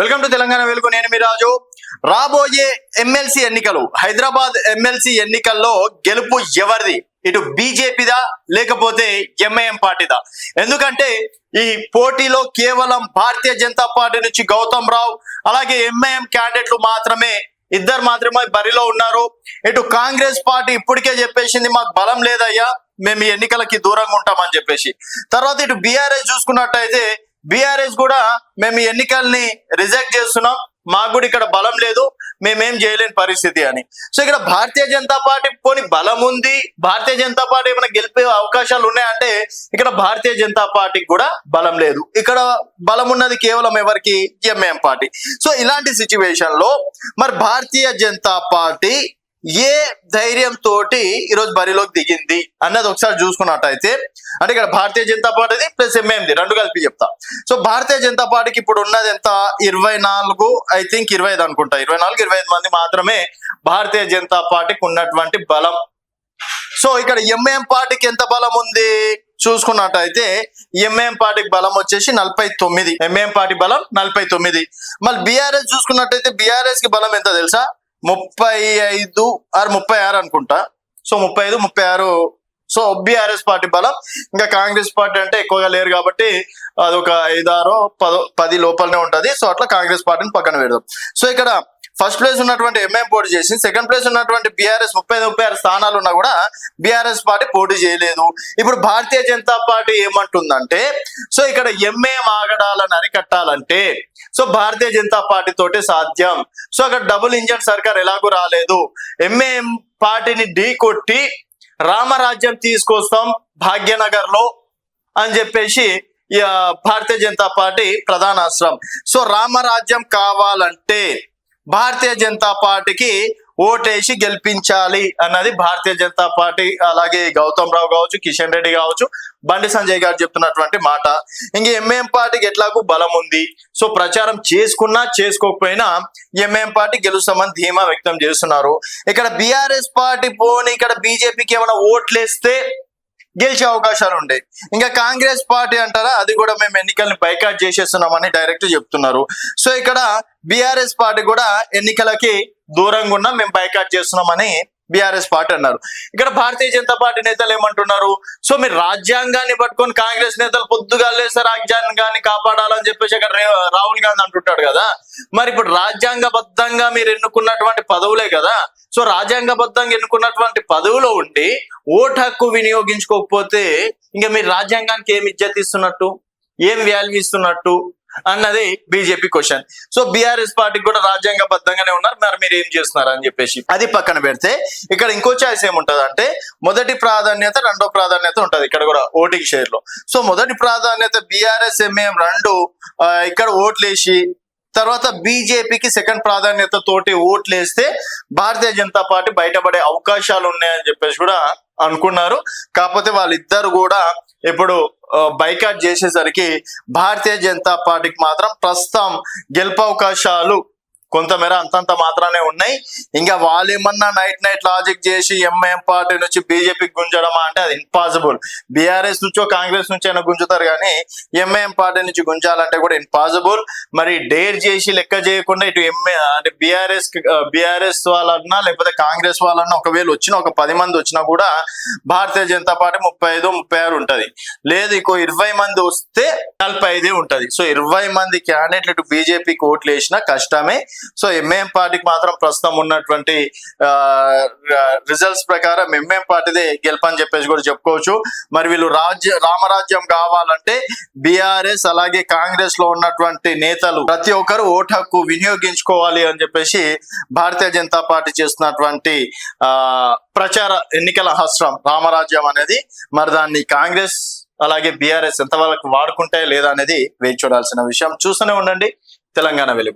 Welcome to Telangana వెలుగు. నేను మీ రాజు. రాబోయే ఎమ్మెల్సీ ఎన్నికలు హైదరాబాద్ ఎమ్మెల్సీ ఎన్నికల్లో గెలుపు ఎవరిది? ఇటు బీజేపీదా లేకపోతే ఎంఐఎం పార్టీదా? ఎందుకంటే ఈ పోటీలో కేవలం భారతీయ జనతా పార్టీ నుంచి గౌతమ్ రావు అలాగే ఎంఐఎం క్యాండిడేట్లు మాత్రమే ఇద్దరు మాత్రమే బరిలో ఉన్నారు. ఇటు కాంగ్రెస్ పార్టీ ఇప్పటికే చెప్పేసింది మాకు బలం లేదయ్యా మేము ఈ ఎన్నికలకి దూరంగా ఉంటామని చెప్పేసి. తర్వాత ఇటు బీఆర్ఎస్ చూసుకున్నట్టయితే బీఆర్ఎస్ కూడా మేము ఈ ఎన్నికల్ని రిజెక్ట్ చేస్తున్నాం. మాకు కూడా ఇక్కడ బలం లేదు. మేమేం చేయలేని పరిస్థితి అని. సో ఇక్కడ భారతీయ జనతా పార్టీ పోని బలం ఉంది. భారతీయ జనతా పార్టీ ఏమైనా గెలిపే అవకాశాలు ఉన్నాయంటే ఇక్కడ భారతీయ జనతా పార్టీకి కూడా బలం లేదు. ఇక్కడ బలం ఉన్నది కేవలం ఎవరికి? MIM party. సో ఇలాంటి సిచ్యువేషన్లో మరి భారతీయ జనతా పార్టీ ఏ ధైర్యం తోటి ఈరోజు బరిలోకి దిగింది అన్నది ఒకసారి చూసుకున్నట్టయితే అంటే ఇక్కడ భారతీయ జనతా పార్టీది ప్లస్ ఎంఏంది రెండు కలిపి చెప్తా. సో భారతీయ జనతా పార్టీకి ఇప్పుడు ఉన్నది ఎంత? ఇరవై నాలుగు ఐ థింక్ ఇరవై ఐదు అనుకుంటా. ఇరవై నాలుగు ఇరవై ఐదు మంది మాత్రమే భారతీయ జనతా పార్టీకి ఉన్నటువంటి బలం. సో ఇక్కడ ఎంఏఎం పార్టీకి ఎంత బలం ఉంది? చూసుకున్నట్టయితే ఎంఏఎం పార్టీకి బలం వచ్చేసి నలభై తొమ్మిది. ఎంఏఎం పార్టీ బలం నలభై తొమ్మిది. మళ్ళీ బీఆర్ఎస్ చూసుకున్నట్టయితే బీఆర్ఎస్కి బలం ఎంత తెలుసా? ముప్పై ఐదు ఆరు ముప్పై ఆరు అనుకుంటా. సో ముప్పై ఐదు ముప్పై ఆరు. సో బీఆర్ఎస్ పార్టీ బలం. ఇంకా కాంగ్రెస్ పార్టీ అంటే ఎక్కువగా లేరు కాబట్టి అది ఒక ఐదారో పదో పది లోపలనే ఉంటది. సో అట్లా కాంగ్రెస్ పార్టీని పక్కన పెడదాం. సో ఇక్కడ ఫస్ట్ ప్లేస్ ఉన్నటువంటి ఎంఐఎం పోటీ చేసి సెకండ్ ప్లేస్ ఉన్నటువంటి బీఆర్ఎస్ ముప్పై ఐదు ముప్పై ఆరు స్థానాలు ఉన్నా కూడా బీఆర్ఎస్ పార్టీ పోటీ చేయలేదు. ఇప్పుడు భారతీయ జనతా పార్టీ ఏమంటుందంటే సో ఇక్కడ ఎంఏఎం ఆగడాలను అరికట్టాలంటే సో భారతీయ జనతా పార్టీ తోటే సాధ్యం. సో అక్కడ డబుల్ ఇంజన్ సర్కార్ ఎలాగూ రాలేదు. ఎంఏఎం పార్టీని ఢీ కొట్టి రామరాజ్యం తీసుకొస్తాం భాగ్యనగర్లో అని చెప్పేసి భారతీయ జనతా పార్టీ ప్రధానాశ్రం సో రామరాజ్యం కావాలంటే భారతీయ జనతా పార్టీకి ఓటేసి గెలిపించాలి అన్నది భారతీయ జనతా పార్టీ అలాగే గౌతమ్ రావు కావచ్చు కిషన్ రెడ్డి కావచ్చు బండి సంజయ్ గారు చెప్తున్నటువంటి మాట. ఇంక ఎంఏఎం పార్టీకి ఎట్లాగూ బలం ఉంది. సో ప్రచారం చేసుకున్నా చేసుకోకపోయినా ఎంఏఎం పార్టీ గెలుస్తామని ధీమా వ్యక్తం చేస్తున్నారు. ఇక్కడ బీఆర్ఎస్ పార్టీ పోని ఇక్కడ బీజేపీకి ఏమైనా ఓట్లేస్తే గెలిచే అవకాశాలు ఉండే. ఇంకా కాంగ్రెస్ పార్టీ అంటారా అది కూడా మేము ఎన్నికల్ని బైకాట్ చేసేస్తున్నామని డైరెక్ట్ చెప్తున్నారు. సో ఇక్కడ బీఆర్ఎస్ పార్టీ కూడా ఎన్నికలకి దూరంగా ఉన్నాం మేము బైకాట్ చేస్తున్నామని బీఆర్ఎస్ పార్టీ అన్నారు. ఇక్కడ భారతీయ జనతా పార్టీ నేతలు ఏమంటున్నారు? సో మీరు రాజ్యాంగాన్ని పట్టుకొని కాంగ్రెస్ నేతలు పొద్దుగా లేస్తే రాజ్యాంగాన్ని కాపాడాలని చెప్పేసి అక్కడ రాహుల్ గాంధీ అంటుంటాడు కదా. మరి ఇప్పుడు రాజ్యాంగబద్ధంగా మీరు ఎన్నుకున్నటువంటి పదవులే కదా. సో రాజ్యాంగబద్ధంగా ఎన్నుకున్నటువంటి పదవిలో ఉండి ఓటు హక్కు వినియోగించుకోకపోతే ఇంకా మీరు రాజ్యాంగానికి ఏం ఇజ్జత్ ఇస్తున్నట్టు? ఏం వాల్యూ ఇస్తున్నట్టు? అన్నది బీజేపీ క్వశ్చన్. సో బీఆర్ఎస్ పార్టీకి కూడా రాజ్యాంగబద్ధంగానే ఉన్నారు. మరి మీరు ఏం చేస్తున్నారు అని చెప్పేసి అది పక్కన పెడితే ఇక్కడ ఇంకో చాయిస్ ఏముంటది అంటే మొదటి ప్రాధాన్యత రెండో ప్రాధాన్యత ఉంటది ఇక్కడ కూడా ఓటింగ్ షేర్లో సో మొదటి ప్రాధాన్యత బీఆర్ఎస్ ఎంఏఎం రెండు ఇక్కడ ఓట్లేసి తర్వాత బీజేపీకి సెకండ్ ప్రాధాన్యత తోటి ఓట్లు వేస్తే భారతీయ జనతా పార్టీ బయటపడే అవకాశాలు ఉన్నాయని చెప్పేసి కూడా అనుకున్నారు. కాకపోతే వాళ్ళిద్దరు కూడా ఇప్పుడు బైకాట్ చేసేసరికి భారతీయ జనతా పార్టీకి మాత్రం ప్రస్తుతం గెలుపు అవకాశాలు కొంతమేర అంతంత మాత్రానే ఉన్నాయి. ఇంకా వాళ్ళు ఏమన్నా నైట్ నైట్ లాజిక్ చేసి ఎంఐఎం పార్టీ నుంచి బీజేపీకి గుంజడమా అంటే అది ఇంపాసిబుల్ బీఆర్ఎస్ నుంచో కాంగ్రెస్ నుంచి అయినా గుంజుతారు కానీ ఎంఐఎం పార్టీ నుంచి గుంజాలంటే కూడా ఇంపాసిబుల్ మరి డేర్ చేసి లెక్క చేయకుండా ఇటు ఎంఏ అంటే బీఆర్ఎస్ బీఆర్ఎస్ వాళ్ళన్నా లేకపోతే కాంగ్రెస్ వాళ్ళన్నా ఒకవేళ వచ్చిన ఒక పది మంది వచ్చినా కూడా భారతీయ జనతా పార్టీ ముప్పై ఐదు ముప్పై ఆరు ఉంటుంది. లేదు ఇంకో ఇరవై మంది వస్తే నలభై ఐదే ఉంటుంది. సో ఇరవై మంది క్యాండిడేట్లు ఇటు బీజేపీకి ఓట్లు వేసినా కష్టమే. సో ఎంఏఎం పార్టీకి మాత్రం ప్రస్తుతం ఉన్నటువంటి రిజల్ట్స్ ప్రకారం ఎంఏఎం పార్టీదే గెలుపని చెప్పేసి కూడా చెప్పుకోవచ్చు. మరి వీళ్ళు రాజ్య రామరాజ్యం కావాలంటే బీఆర్ఎస్ అలాగే కాంగ్రెస్లో ఉన్నటువంటి నేతలు ప్రతి ఒక్కరు ఓటు హక్కు వినియోగించుకోవాలి అని చెప్పేసి భారతీయ జనతా పార్టీ చేస్తున్నటువంటి ఆ ప్రచార ఎన్నికల హస్రం రామరాజ్యం అనేది. మరి దాన్ని కాంగ్రెస్ అలాగే బీఆర్ఎస్ ఎంతవరకు వాడుకుంటే లేదా అనేది వేచి చూడాల్సిన విషయం. చూస్తూనే ఉండండి. తెలంగాణ వెలుగు.